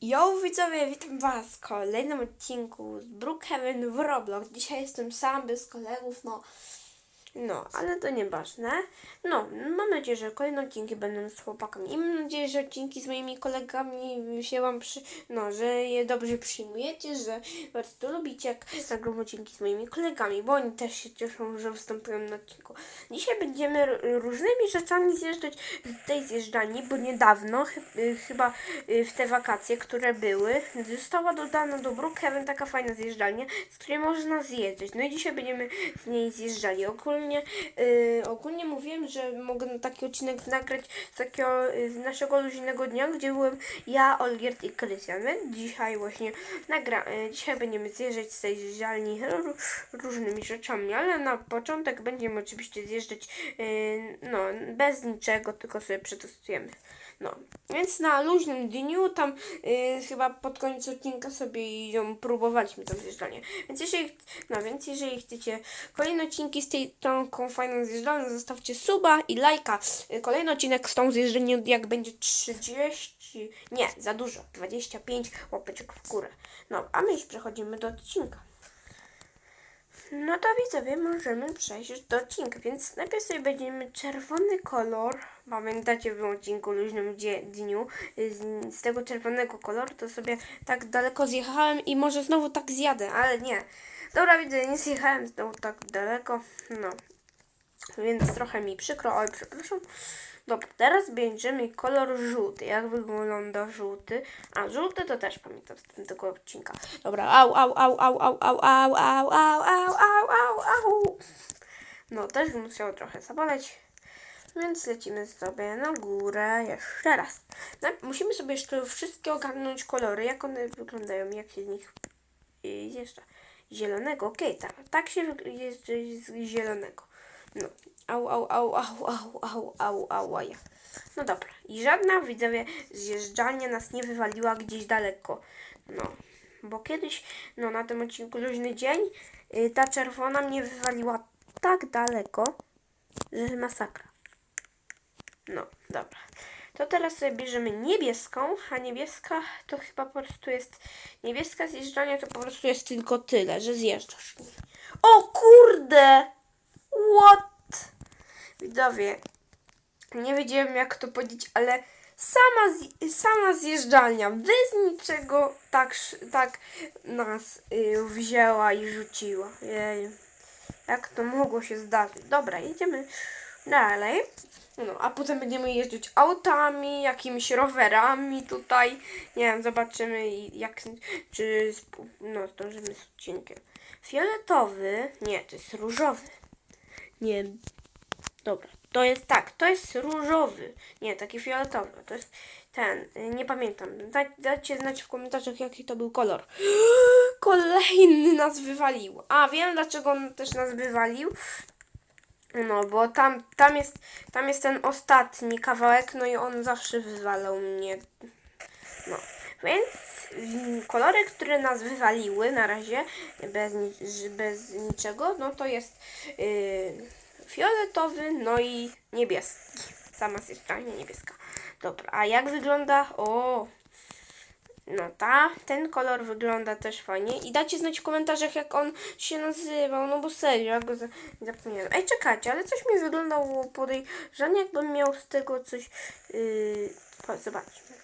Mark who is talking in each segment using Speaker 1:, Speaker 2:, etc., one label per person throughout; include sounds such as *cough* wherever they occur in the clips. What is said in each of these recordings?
Speaker 1: Yo widzowie, witam was w kolejnym odcinku z Brookhaven w Roblox. Dzisiaj jestem sam, bez kolegów, no. No, ale to nieważne. No, mam nadzieję, że kolejne odcinki będą z chłopakami. I mam nadzieję, że odcinki z moimi kolegami się wam przy... No, że je dobrze przyjmujecie, że bardzo lubicie, jak nagram odcinki z moimi kolegami, bo oni też się cieszą, że występują na odcinku. Dzisiaj będziemy różnymi rzeczami zjeżdżać z tej zjeżdżalni, bo niedawno, chy- y, chyba y, w te wakacje, które były, została dodana do Brookhaven taka fajna zjeżdżalnia, z której można zjeżdżać. No i dzisiaj będziemy z niej zjeżdżali. Ogólnie, y, ogólnie mówiłem, że mogę taki odcinek nagrać z takiego y, z naszego luźnego dnia, gdzie byłem ja, Olgierd i Krystian. Dzisiaj właśnie nagra, y, dzisiaj będziemy zjeżdżać z tej ró- różnymi rzeczami, ale na początek będziemy oczywiście zjeżdżać y, no, bez niczego, tylko sobie przetestujemy. No, więc na luźnym dniu tam y, chyba pod koniec odcinka sobie ją próbowaliśmy tam zjeżdżalnię. Więc jeżeli, no więc jeżeli chcecie kolejne odcinki z tej tą fajną zjeżdżalnią, zostawcie suba i lajka. Y, Kolejny odcinek z tą zjeżdżalnią jak będzie 30, nie, za dużo, 25 łapeczek w górę. No, a my już przechodzimy do odcinka. No to widzowie, możemy przejść do odcinka, więc najpierw sobie będziemy czerwony kolor. Pamiętacie w odcinku luźnym dniu z, z tego czerwonego koloru, to sobie tak daleko zjechałem i może znowu tak zjadę, ale nie. Dobra, widzę, nie zjechałem znowu tak daleko, no. Więc trochę mi przykro, oj, przepraszam. Dobra, teraz będziemy kolor żółty. Jak wygląda żółty? A, żółty to też pamiętam z tego odcinka. Dobra, au, au, au, au, au, au, au, au, au, au, au, au, au. No, też musiało trochę zaboleć. Więc lecimy sobie na górę jeszcze raz. No, musimy sobie jeszcze wszystkie ogarnąć kolory, jak one wyglądają, jak się z nich y, jeszcze zielonego. Okej, tak, tak się jeżdżę z zielonego. No, au, au, au, au, au, au, au, au, ja. No dobra, i żadna widzowie zjeżdżalnia nas nie wywaliła gdzieś daleko. No, bo kiedyś, no na tym odcinku Luźny Dzień, y, ta czerwona mnie wywaliła tak daleko, że masakra. No, dobra. To teraz sobie bierzemy niebieską, a niebieska to chyba po prostu jest... Niebieska zjeżdżalnia to po prostu jest tylko tyle, że zjeżdżasz. O kurde! What? Widzowie, nie wiedziałem jak to powiedzieć, ale sama, sama zjeżdżalnia bez niczego tak, tak nas y, wzięła i rzuciła. Jej. Jak to mogło się zdarzyć? Dobra, jedziemy dalej. No, a potem będziemy jeździć autami, jakimiś rowerami tutaj. Nie wiem, zobaczymy jak, czy no, zdążymy z odcinkiem. Fioletowy, nie, to jest różowy. Nie, dobra, to jest tak, to jest różowy. Nie, taki fioletowy, to jest ten, y, nie pamiętam. Da, dajcie znać w komentarzach, jaki to był kolor. *gasps* Kolejny nas wywalił. A, wiem dlaczego on też nas wywalił. No, bo tam, tam, jest, tam jest ten ostatni kawałek, no i on zawsze wywalał mnie. No, więc mm, kolory, które nas wywaliły na razie, bez, bez niczego, no to jest yy, fioletowy, no i niebieski. Sama zjeżdżalnia niebieska. Dobra, a jak wygląda? O, no ta, ten kolor wygląda też fajnie. I dajcie znać w komentarzach, jak on się nazywał, no bo serio, ja go za- zapomniałem. Ej, czekajcie, ale coś mi wyglądało podejrzanie, jakbym miał z tego coś... Yy, zobaczmy.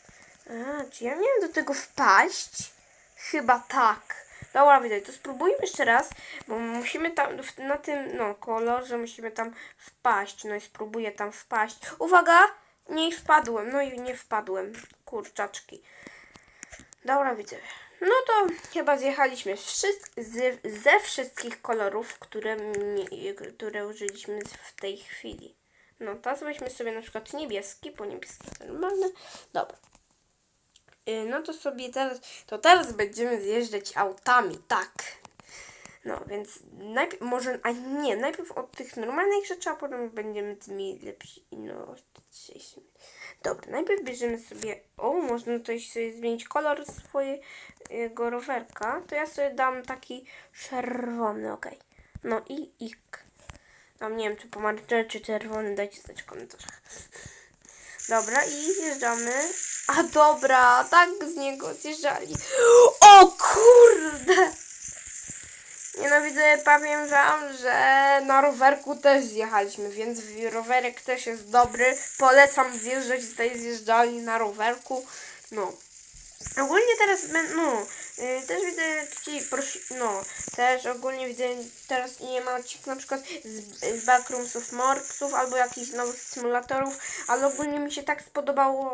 Speaker 1: A, czy ja miałem do tego wpaść? Chyba tak. Dobra, widać, to spróbujmy jeszcze raz, bo musimy tam, na tym, no, kolorze musimy tam wpaść, no i spróbuję tam wpaść. Uwaga! Nie wpadłem, no i nie wpadłem, kurczaczki. Dobra, widzę. No to chyba zjechaliśmy ze wszystkich kolorów, które, które użyliśmy w tej chwili. No, teraz weźmy sobie na przykład niebieski, bo niebieski jest normalny. Dobra. Y, No to sobie teraz, to teraz będziemy zjeżdżać autami, tak. No, więc najpierw, może, a nie, najpierw od tych normalnych rzeczy, a potem będziemy tymi lepsi, no. Dobra, najpierw bierzemy sobie, o, można tutaj sobie zmienić kolor swojego rowerka, to ja sobie dam taki czerwony, okej. No i ik. Tam nie wiem, czy pomarańczowy, czy czerwony, dajcie znać w komentarzach. Dobra, i zjeżdżamy. A dobra, tak z niego zjeżdżali. O kurde! Nienawidzę, powiem wam, że na rowerku też zjechaliśmy, więc rowerek też jest dobry. Polecam zjeżdżać z tej zjeżdżalni na rowerku. No. Ogólnie teraz, no, też widzę prosi, no, też ogólnie widzę teraz nie ma odcinków na przykład z, z Backroomsów, Morksów albo jakichś nowych symulatorów, ale ogólnie mi się tak spodobało,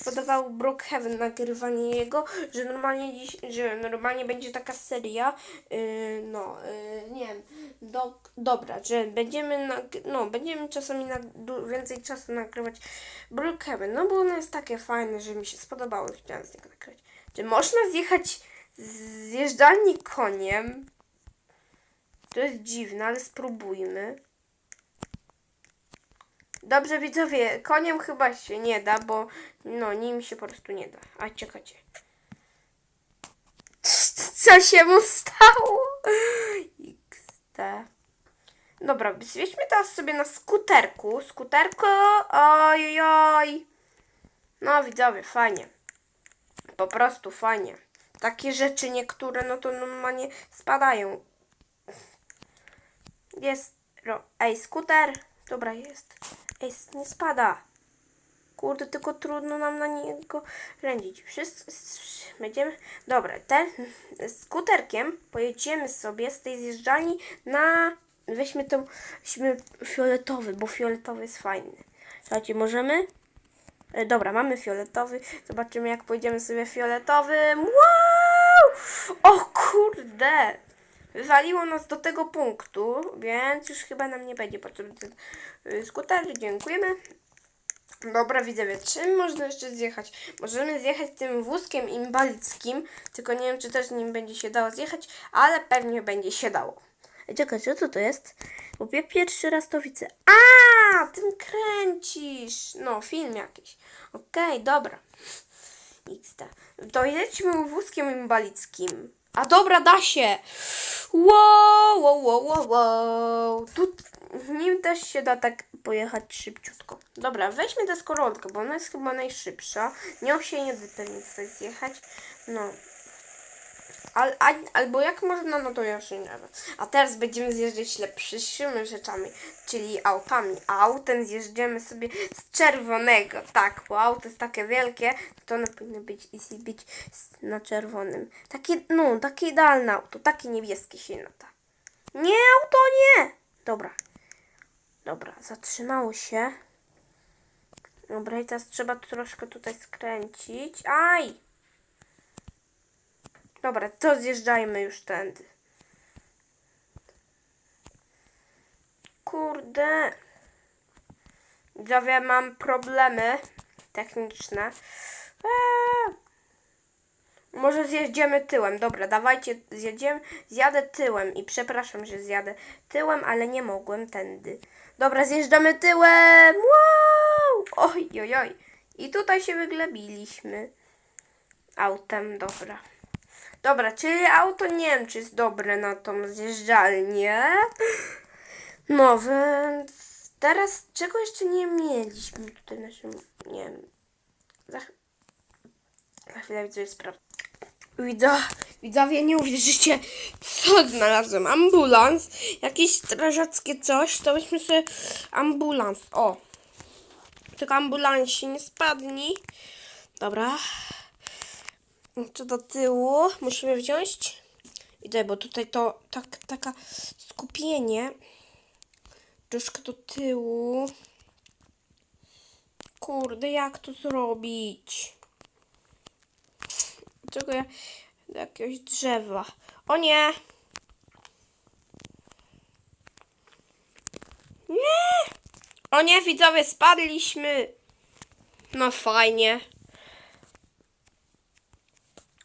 Speaker 1: spodobał Brookhaven nagrywanie jego, że normalnie dziś, że normalnie będzie taka seria, y, no, y, nie wiem, do, dobra, że będziemy, no, będziemy czasami na, więcej czasu nagrywać Brookhaven, no bo ono jest takie fajne, że mi się spodobało i chciałam z niego nagrywać. Czy można zjechać zjeżdżalni koniem? To jest dziwne, ale spróbujmy. Dobrze widzowie, koniem chyba się nie da, bo no nim się po prostu nie da. A czekajcie. *laughs* Co się mu stało? XD. Dobra, zjedźmy teraz sobie na skuterku. Skuterko, oj, oj. No widzowie, fajnie. Po prostu fajnie. Takie rzeczy niektóre, no to normalnie spadają. Jest, ro, ej, skuter. Dobra, jest. Ej, nie spada. Kurde, tylko trudno nam na niego rędzić. Wszyscy, będziemy, dobra, ten skuterkiem pojedziemy sobie z tej zjeżdżalni na, weźmy tą, weźmy fioletowy, bo fioletowy jest fajny. Słuchajcie, możemy? E, Dobra, mamy fioletowy. Zobaczymy, jak pójdziemy sobie fioletowym. Wow! O kurde! Wywaliło nas do tego punktu, więc już chyba nam nie będzie potrzebny y, skuter. Dziękujemy. Dobra, widzowie, czym można jeszcze zjechać? Możemy zjechać tym wózkiem inwalidzkim, tylko nie wiem, czy też nim będzie się dało zjechać, ale pewnie będzie się dało. Czekajcie, co to jest? Bo pierwszy raz to widzę. A, tym kręcisz. No, film jakiś. Okej, dobra. XD. To jedźmy wózkiem inwalidzkim. A dobra, da się. Wow, wow, wow, wow, wow. Tu nim też się da tak pojechać szybciutko. Dobra, weźmy deskorolkę, bo ona jest chyba najszybsza. Nią się nie da pewnie zjechać. No. Al, a, albo jak można, no to ja już nie wiem. A teraz będziemy zjeżdżać lepszymi rzeczami, czyli autami. A autem zjeżdżamy sobie z czerwonego. Tak, bo auto jest takie wielkie, to ono powinno być i być na czerwonym. Takie, no, takie idealne auto, takie niebieskie się nada. Nie, auto nie! Dobra. Dobra, zatrzymało się. Dobra, i teraz trzeba troszkę tutaj skręcić. Aj! Dobra, to zjeżdżajmy już tędy. Kurde. Widzowie, mam problemy techniczne. Eee. Może zjedziemy tyłem. Dobra, dawajcie, zjedziemy. Zjadę tyłem i przepraszam, że zjadę tyłem, ale nie mogłem tędy. Dobra, zjeżdżamy tyłem. Wow! Oj, oj, oj. I tutaj się wyglebiliśmy. Autem, dobra. Dobra, czyli auto nie wiem, czy jest dobre na tą zjeżdżalnię. No, więc teraz czego jeszcze nie mieliśmy tutaj naszym, nie wiem, za, za chwilę widzę sprawdzę. Widzo, widzowie, nie uwierzycie, co znalazłem. Ambulans, jakieś strażackie coś, to weźmy sobie ambulans. O, tylko ambulans się nie spadnie. Dobra. Jeszcze do tyłu musimy wziąć. Idę, bo tutaj to tak, taka skupienie. Troszkę do tyłu. Kurde, jak to zrobić? Czego ja... Do jakiegoś drzewa. O nie! Nie! O nie, widzowie, spadliśmy! No fajnie.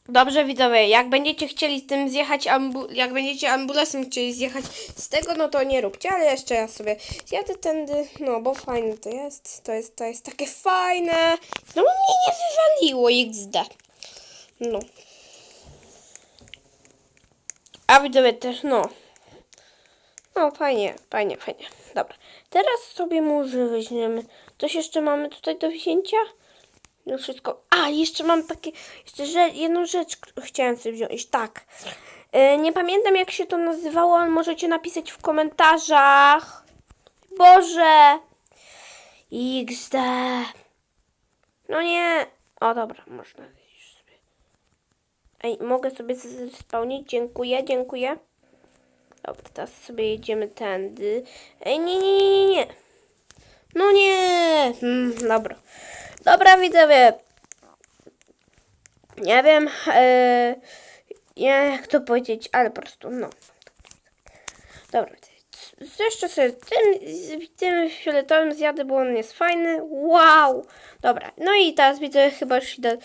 Speaker 1: Dobrze widzowie, jak będziecie chcieli z tym zjechać, jak będziecie ambulansem chcieli zjechać z tego, no to nie róbcie, ale jeszcze ja sobie zjadę tędy, no bo fajne to jest, to jest, to jest takie fajne. No mnie nie wywaliło XD. No. A widzowie też, no. No fajnie, fajnie, fajnie. Dobra, teraz sobie może weźmiemy, coś jeszcze mamy tutaj do wzięcia? No wszystko. A, jeszcze mam takie, jeszcze że, jedną rzecz chciałem sobie wziąć. Tak. E, nie pamiętam jak się to nazywało, ale możecie napisać w komentarzach. Boże. XD. No nie. O dobra, można już sobie. Ej, mogę sobie spełnić? Dziękuję, dziękuję. Dobra, teraz sobie jedziemy tędy. Ej, nie, nie, nie, nie. No nie. Hmm, dobra. Dobra, widzowie. Nie wiem, nie jak to powiedzieć, ale po prostu, no. Dobra, jeszcze sobie tym, tym fioletowym zjadę, bo on jest fajny. Wow! Dobra, no i teraz widzę chyba już idę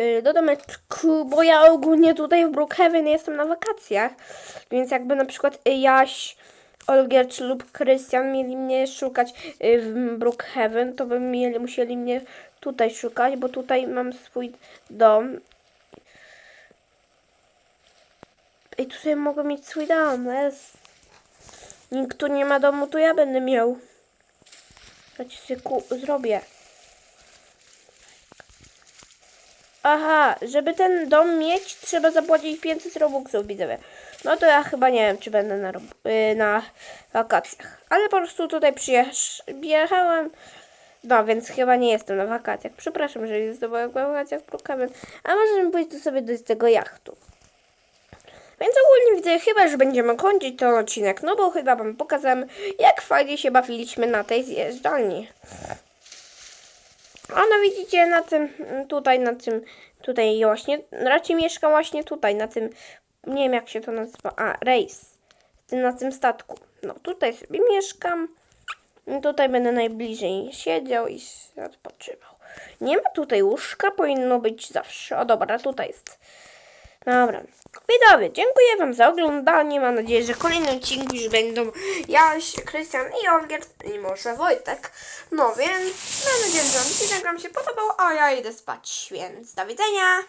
Speaker 1: y, do domeczku, bo ja ogólnie tutaj w Brookhaven jestem na wakacjach, więc jakby na przykład Jaś, Olgierd lub Krystian mieli mnie szukać y, w Brookhaven, to by mieli, musieli mnie tutaj szukać, bo tutaj mam swój dom. I tutaj mogę mieć swój dom, jest. Nikt tu nie ma domu, to ja będę miał. Ja ci sobie zrobię. Aha, żeby ten dom mieć, trzeba zapłacić 500 robuxów, widzowie. No to ja chyba nie wiem, czy będę na, y, na wakacjach. Ale po prostu tutaj przyjechałem. No, więc chyba nie jestem na wakacjach. Przepraszam, że jestem na wakacjach w Brookhaven. A możemy pójść tu sobie do tego jachtu. Więc ogólnie widzę, chyba, że będziemy kończyć ten odcinek, no bo chyba wam pokazałem, jak fajnie się bawiliśmy na tej zjeżdżalni. A no widzicie, na tym, tutaj, na tym, tutaj właśnie, raczej mieszkam właśnie tutaj, na tym, nie wiem jak się to nazywa, a, rejs, na tym statku. No tutaj sobie mieszkam, No, tutaj będę najbliżej siedział i odpoczywał. Nie ma tutaj łóżka, powinno być zawsze, o dobra, tutaj jest. Dobra. Widzowie, dziękuję Wam za oglądanie. Mam nadzieję, że kolejne odcinki już będą Jaś, Krystian i Olgierd i może Wojtek. No więc mam nadzieję, że Wam się podobał, a ja idę spać. Więc do widzenia.